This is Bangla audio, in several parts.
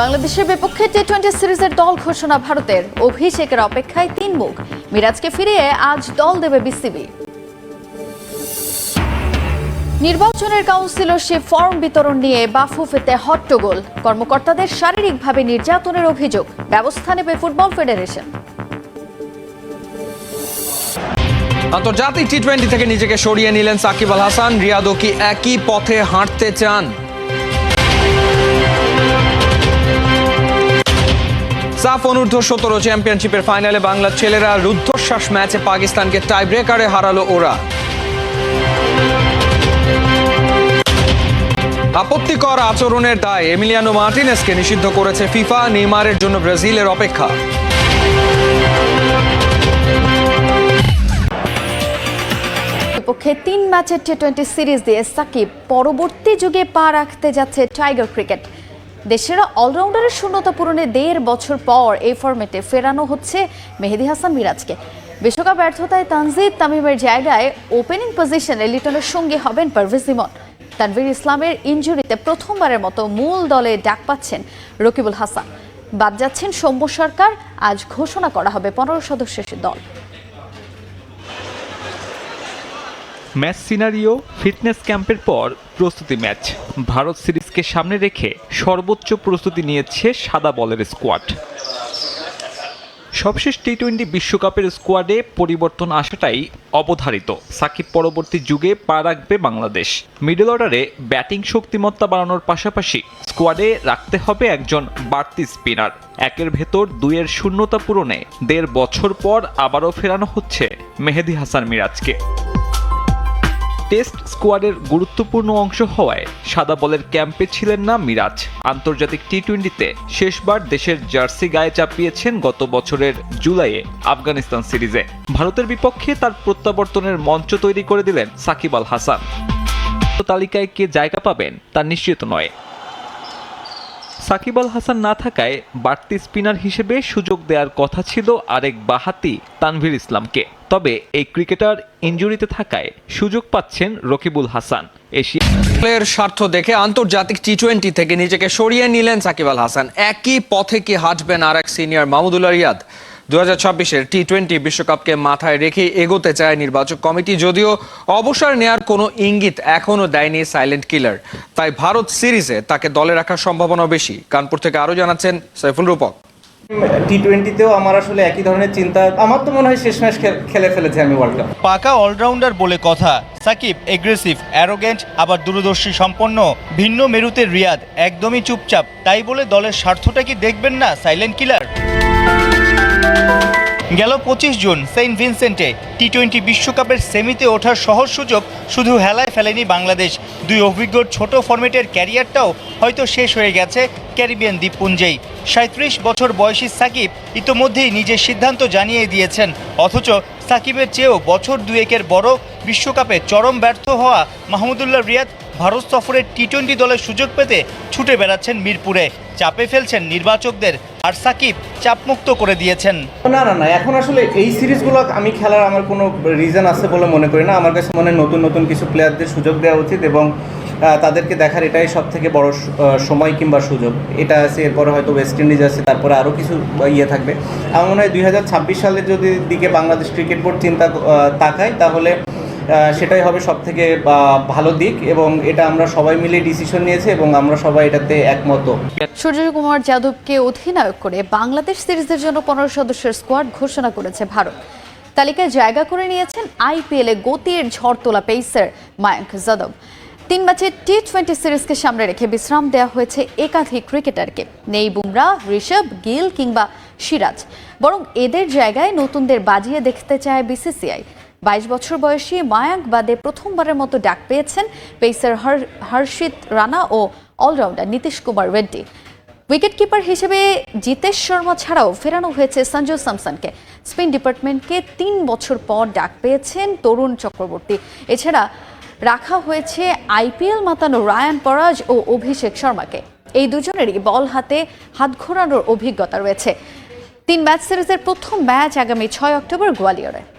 বাংলাদেশের বিপক্ষে টি টোয়েন্টি সিরিজের দল ঘোষণা ভারতের। অভিষেকের অপেক্ষায় তিন মুখ। মিরাজকে ফিরিয়ে আজ দল দেবে বিসিবি। নির্বাচনের কাউন্সিলরশিপ ফর্ম বিতরণ নিয়ে বাফুফেতে হট্টগোল কর্মকর্তাদের শারীরিকভাবে নির্যাতনের অভিযোগ। ব্যবস্থা নেবে ফুটবল ফেডারেশন। আন্তর্জাতিক টি টোয়েন্টি থেকে নিজেকে সরিয়ে নিলেন সাকিব আল হাসান। রিয়াদও কি একই পথে হাঁটতে চান? সাফ অনূর্ধ্ব সতেরো চ্যাম্পিয়নশিপের ফাইনালে বাংলার ছেলেরা রুদ্ধশ্বাস ম্যাচে পাকিস্তানকে টাই ব্রেকারে হারালো ওরা। আপত্তিকর আচরণের দায় এমিলিয়ানো মার্টিনেসকে নিষিদ্ধ করেছে ফিফা, নেইমারের জন্য ব্রাজিলের অপেক্ষা। বিপক্ষে তিন ম্যাচের টি টোয়েন্টি সিরিজ দিয়ে সাকিব পরবর্তী যুগে পা রাখতে যাচ্ছে টাইগার ক্রিকেট দেশের অলরাউন্ডারের শূন্যতা পূরণে দেড় বছর পর এই ফরম্যাটে ফেরানো হচ্ছে মেহেদি হাসান মিরাজকে। বিশ্বকাপ ব্যর্থতায় তানজিদ তামিমের জায়গায় ওপেনিং পজিশনে লিটনের সঙ্গী হবেন পারভেজ ইমন। তানভীর ইসলামের ইঞ্জুরিতে প্রথমবারের মতো মূল দলে ডাক পাচ্ছেন রকিবুল হাসান। বাদ যাচ্ছেন সৌম্য সরকার, আজ ঘোষণা করা হবে পনেরো সদস্যের দল। ম্যাচ সিনারিও, ফিটনেস ক্যাম্পের পর প্রস্তুতি ম্যাচ। ভারত সিরিজকে সামনে রেখে সর্বোচ্চ প্রস্তুতি নিয়েছে সাদা বলের স্কোয়াড। সবশেষ টি টোয়েন্টি বিশ্বকাপের স্কোয়াডে পরিবর্তন আসাটাই অবধারিত। সাকিব পরবর্তী যুগে পা রাখবে বাংলাদেশ। মিডল অর্ডারে ব্যাটিং শক্তিমত্তা বাড়ানোর পাশাপাশি স্কোয়াডে রাখতে হবে একজন বাড়তি স্পিনার। একের ভেতর দুইয়ের শূন্যতা পূরণে দেড় বছর পর আবারও ফেরানো হচ্ছে মেহেদি হাসান মিরাজকে। টেস্ট স্কোয়াডের গুরুত্বপূর্ণ অংশ হওয়ায় সাদা বলের ক্যাম্পে ছিলেন না মিরাজ। আন্তর্জাতিক টি টোয়েন্টিতে শেষবার দেশের জার্সি গায়ে চাপিয়েছেন গত বছরের জুলাইয়ে আফগানিস্তান সিরিজে। ভারতের বিপক্ষে তার প্রত্যাবর্তনের মঞ্চ তৈরি করে দিলেন সাকিব আল হাসান। তালিকায় কে জায়গা পাবেন তা নিশ্চিত নয়। সাকিব আল হাসান না থাকায় বাড়তি স্পিনার হিসেবে সুযোগ দেওয়ার কথা ছিল আরেক বাহাতি তানভীর ইসলামকে। তবে এই ক্রিকেটার ইঞ্জুরিতে থাকায় সুযোগ পাচ্ছেন রকিবুল হাসান। এশিয়া স্বার্থ দেখে আন্তর্জাতিক টি টোয়েন্টি থেকে নিজেকে সরিয়ে নিলেন সাকিব আল হাসান। একই পথে কি হাঁটবেন আর এক সিনিয়র মাহমুদুল্লাহ রিয়াদ? দু হাজার ছাব্বিশের টি টোয়েন্টি বিশ্বকাপকে মাথায় রেখে এগোতে চায় নির্বাচক কমিটি যদিও অবসর নেয়ার কোনো ইঙ্গিত এখনও দেয়নি সাইলেন্ট কিলার। তাই ভারত সিরিজে তাকে দলে রাখার সম্ভাবনা বেশি। কানপুর থেকে আরও জানাচ্ছেন সাইফুল রূপক। টি টোয়েন্টিতেও আমার আসলে একই ধরনের চিন্তা। আমার তো মনে হয় শেষ ম্যাচ খেলে ফেলেছে আমি ওয়ার্ল্ড কাপ পাকা অলরাউন্ডার বলে কথা। সাকিব এগ্রেসিভ অ্যারোগেন্ট আবার দূরদর্শী সম্পন্ন ভিন্ন মেরুতে রিয়াদ একদমই চুপচাপ। তাই বলে দলের স্বার্থটা কি দেখবেন না সাইলেন্ট কিলার? গেল পঁচিশ জুন সেন্ট ভিনসেন্টে টি টোয়েন্টি বিশ্বকাপের সেমিতে ওঠার সহজ সুযোগ শুধু হেলায় ফেলেনি বাংলাদেশ। দুই অভিজ্ঞ ছোট ফরম্যাটের ক্যারিয়ারটাও হয়তো শেষ হয়ে গেছে ক্যারিবিয়ান দ্বীপপুঞ্জেই। সাঁত্রিশ বছর বয়সী সাকিব ইতোমধ্যেই নিজের সিদ্ধান্ত জানিয়ে দিয়েছেন, অথচ সাকিবের চেয়েও বছর দুয়েকের বড় বিশ্বকাপে চরম ব্যর্থ হওয়া মাহমুদুল্লাহ রিয়াদ ভারত সফরের টি টোয়েন্টি দলের সুযোগ পেতে ছুটে বেড়াচ্ছেন মিরপুরে। চাপে ফেলছেন নির্বাচকদের আর সাকিব চাপমুক্ত করে দিয়েছেন। না না না, এখন আসলে এই সিরিজগুলো আমি খেলার আমার কোনো রিজন আছে বলে মনে করি না। আমার কাছে মনে নতুন নতুন কিছু প্লেয়ারদের সুযোগ দেওয়া উচিত এবং তাদেরকে দেখার এটাই সব থেকে বড় সময় কিংবা সুযোগ। এটা আছে, এরপরে হয়তো ওয়েস্ট ইন্ডিজ আছে, তারপরে আরও কিছু ইয়ে থাকবে। আমার মনে হয় দুই হাজার ছাব্বিশ সালের যদি দিকে বাংলাদেশ ক্রিকেট বোর্ড চিন্তা তাকায়, তাহলে সেটাই হবে সব থেকে ভালো দিক, এবং এটা আমরা সবাই মিলে ডিসিশন নিয়েছি, এবং আমরা সবাই এটাতে একমত। সূর্যকুমার যাদবকে অধিনায়ক করে বাংলাদেশ সিরিজের জন্য পনেরো সদস্যের স্কোয়াড ঘোষণা করেছে ভারত। তালিকায় জায়গা করে নিয়েছেন আইপিএলে গতির ঝড় তোলা পেসার মায়াঙ্ক যাদব। তিন ম্যাচের টি টোয়েন্টি সিরিজকে সামনে রেখে বিশ্রাম দেওয়া হয়েছে একাধিক ক্রিকেটারকে নেই বুমরা, ঋষভ, গিল কিংবা সিরাজ। বরং এদের জায়গায় নতুনদের বাজিয়ে দেখতে চায় বিসিসিআই বাইশ বছর বয়সী মায়াঙ্ক বাদে প্রথমবারের মতো ডাক পেয়েছেন পেসার হর- হর্ষিত রানা ও অলরাউন্ডার নীতিশ কুমার রেড্ডি। উইকেটকিপার হিসেবে জিতেশ শর্মা ছাড়াও ফেরানো হয়েছে সঞ্জু স্যামসনকে। স্পিন ডিপার্টমেন্টকে তিন বছর পর ডাক পেয়েছেন তরুণ চক্রবর্তী। এছাড়া রাখা হয়েছে আইপিএল মাতানো রায়ান পরাজ ও অভিষেক শর্মাকে। এই দুজনেরই বল হাতে হাত ঘোরানোর অভিজ্ঞতা রয়েছে। তিন ম্যাচ সিরিজের প্রথম ম্যাচ আগামী ছয় অক্টোবর গোয়ালিয়রে।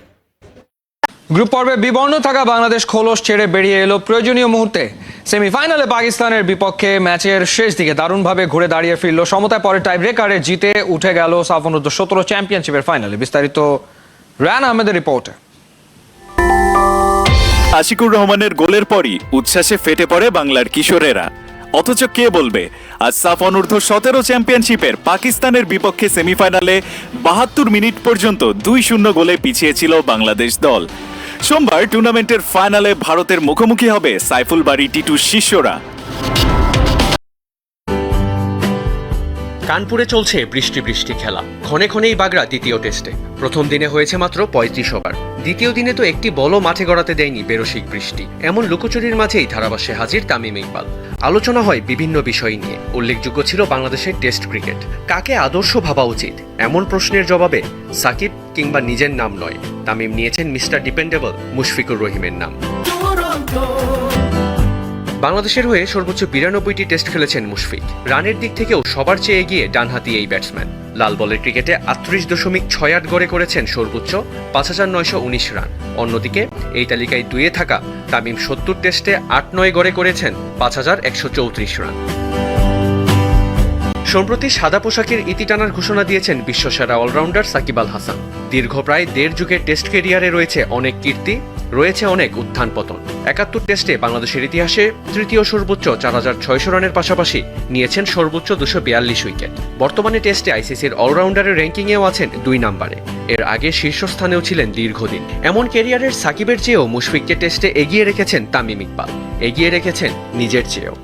গ্রুপ পর্বে বিবর্ণ থাকা বাংলাদেশ খোলস ছেড়ে বেরিয়ে এলো প্রয়োজনীয় মুহূর্তে। সেমিফাইনালে পাকিস্তানের বিপক্ষে ম্যাচের শেষ দিকে দারুণভাবে ঘুরে দাঁড়িয়ে ফিরল সমতায় পরে টাই ব্রেকারে জিতে উঠে গেল সাফ সতেরো চ্যাম্পিয়নশিপের ফাইনালে। বিস্তারিত রান আহমেদের রিপোর্টে। আশিকুর রহমানের গোলের পরই উচ্ছ্বাসে ফেটে পড়ে বাংলার কিশোরেরা। অথচ কে বলবে, আজ সাফ অনূর্ধ্ব সতেরো চ্যাম্পিয়নশিপের পাকিস্তানের বিপক্ষে সেমিফাইনালে বাহাত্তর মিনিট পর্যন্ত দুই শূন্য গোলে পিছিয়েছিল বাংলাদেশ দল। সোমবার টুর্নামেন্টের ফাইনালে ভারতের মুখোমুখি হবে সাইফুল বাড়ি টিটু শিষ্যরা। কানপুরে চলছে বৃষ্টি বৃষ্টি খেলা। ক্ষণে ক্ষণেই বাগড়া দ্বিতীয় টেস্টে। প্রথম দিনে হয়েছে মাত্র পঁয়ত্রিশ ওভার। দ্বিতীয় দিনে তো একটি বলও মাঠে গড়াতে দেয়নি বেরসিক বৃষ্টি। এমন লুকোচুরির মাঝেই ধারাবাসে হাজির তামিম ইকবাল। আলোচনা হয় বিভিন্ন বিষয় নিয়ে। উল্লেখযোগ্য ছিল বাংলাদেশের টেস্ট ক্রিকেট। কাকে আদর্শ ভাবা উচিত? এমন প্রশ্নের জবাবে সাকিব কিংবা নিজের নাম নয়। তামিম নিয়েছেন মিস্টার ডিপেন্ডেবল মুশফিকুর রহিমের নাম। বাংলাদেশের হয়ে সর্বোচ্চ বিরানব্বইটি টেস্ট খেলেছেন মুশফিক। রানের দিক থেকেও সবার চেয়ে এগিয়ে ডানহাতি এই ব্যাটসম্যান। লাল বলের ক্রিকেটে আটত্রিশ দশমিক ছয় আট গড়ে করেছেন সর্বোচ্চ পাঁচ হাজার নয়শো উনিশ রান। অন্যদিকে এই তালিকায় দুয়ে থাকা তামিম সত্তর টেস্টে আট নয় গড়ে করেছেন পাঁচ হাজার একশো চৌত্রিশ রান। সম্প্রতি সাদা পোশাকের ইতি টানার ঘোষণা দিয়েছেন বিশ্বসেরা অলরাউন্ডার সাকিব আল হাসান। দীর্ঘ প্রায় দেড় যুগের টেস্ট কেরিয়ারে রয়েছে অনেক কীর্তি রয়েছে অনেক উত্থান পতন। একাত্তর টেস্টে বাংলাদেশের ইতিহাসে তৃতীয় সর্বোচ্চ চার হাজার ছয়শো রানের পাশাপাশি নিয়েছেন সর্বোচ্চ দুশো বিয়াল্লিশ উইকেট। বর্তমানে টেস্টে আইসিসির অলরাউন্ডারের র্যাঙ্কিংয়েও আছেন দুই নম্বরে। এর আগে শীর্ষস্থানেও ছিলেন দীর্ঘদিন। এমন কেরিয়ারের সাকিবের চেয়েও মুশফিককে টেস্টে এগিয়ে রেখেছেন তামিম ইকবাল। এগিয়ে রেখেছেন নিজের চেয়েও।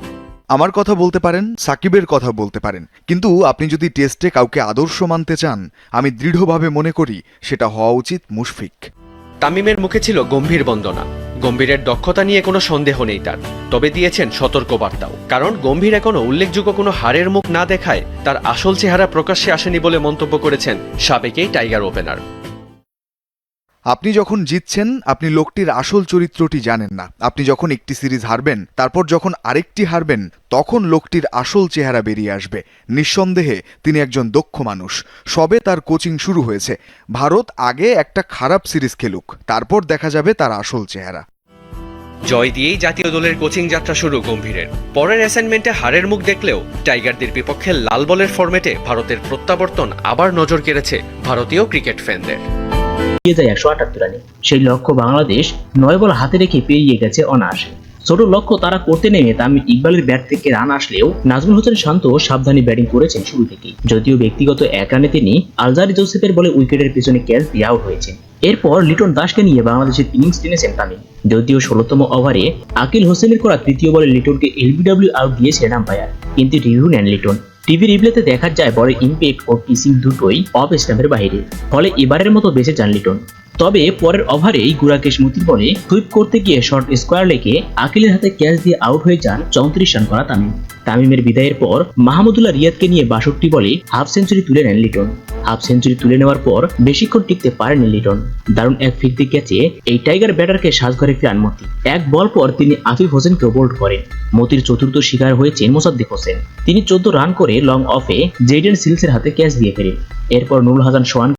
আমার কথা বলতে পারেন, সাকিবের কথা বলতে পারেন। কিন্তু আপনি যদি টেস্টে কাউকে আদর্শ মানতে চান, আমি দৃঢ়ভাবে মনে করি সেটা হওয়া উচিত মুশফিক। তামিমের মুখে ছিল গম্ভীর বন্দনা। গম্ভীরের দক্ষতা নিয়ে কোনো সন্দেহ নেই তার। তবে দিয়েছেন সতর্কবার্তাও। কারণ গম্ভীর এখনও উল্লেখযোগ্য কোনো হারের মুখ না দেখায় তার আসল চেহারা প্রকাশ্যে আসেনি বলে মন্তব্য করেছেন সাবেকেই টাইগার ওপেনার। আপনি যখন জিতছেন, আপনি লোকটির আসল চরিত্রটি জানেন না। আপনি যখন একটি সিরিজ হারবেন, তারপর যখন আরেকটি হারবেন, তখন লোকটির আসল চেহারা বেরিয়ে আসবে। নিঃসন্দেহে তিনি একজন দক্ষ মানুষ। সবে তার কোচিং শুরু হয়েছে। ভারত আগে একটা খারাপ সিরিজ খেলুক, তারপর দেখা যাবে তার আসল চেহারা। জয় দিয়েই জাতীয় দলের কোচিং যাত্রা শুরু গম্ভীরের। পরের অ্যাসাইনমেন্টে হারের মুখ দেখলেও টাইগারদের বিপক্ষে লাল বলের ফরম্যাটে ভারতের প্রত্যাবর্তন আবার নজর কেড়েছে ভারতীয় ক্রিকেট ফ্যানদের এগিয়ে যায় একশো আটাত্তর রানে। সেই লক্ষ্য বাংলাদেশ নয় বল হাতে রেখে পেরিয়ে গেছে অনায়াসে। ছোট লক্ষ্য তারা করতে নেমে তামিম ইকবালের ব্যাট থেকে রান আসলেও নাজমুল হোসেন শান্ত সাবধানী ব্যাটিং করেছেন শুরু থেকেই। যদিও ব্যক্তিগত এক রানে তিনি আলজারি জোসেফের বলে উইকেটের পিছনে ক্যাচ দিয়ে আউট হয়েছেন এরপর লিটন দাসকে নিয়ে বাংলাদেশের ইনিংস টেনেছেন তামিম। যদিও ষোলোতম ওভারে আকিল হোসেনের করা তৃতীয় বলে লিটনকে এলবিডব্লিউ আউট দিয়েছেন আম্পায়ার কিন্তু রিভিউ নেন লিটন। টিভি রিপ্লেতে দেখা যায় বলের ইম্প্যাক্ট ও পিসিং দুটোই অফ স্ট্যাম্পের বাইরে। ফলে এবারের মতো বেঁচে যান লিটন। তবে পরের ওভারেই গুরাকেশ মতির বলে সুইপ করতে গিয়ে শর্ট স্কোয়ার লেগে আকিলের হাতে ক্যাচ দিয়ে আউট হয়ে যান চৌত্রিশ রান করা তামিম। তামিমের বিদায়ের পর মাহমুদুল্লাহ রিয়াদকে নিয়ে বাষট্টি বলে হাফ সেঞ্চুরি তুলে নেন লিটন। হাফ সেঞ্চুরি তুলে নেওয়ার পর বেশিক্ষণ টিকতে পারেননি লিটন। দারুণ এক ফিরতি ক্যাচে এই টাইগার ব্যাটারকে সাজঘরে ফিরান মতি। এক বল পর তিনি আফিফ হোসেনকে বোল্ড করেন। মতির চতুর্থ শিকার হয়েছেন মোসাদ্দিক হোসেন। তিনি চোদ্দ রান করে লং অফে জেডেন সিলসের হাতে ক্যাচ দিয়ে ফেরেন। এরপর নুরুল হাসান সোহান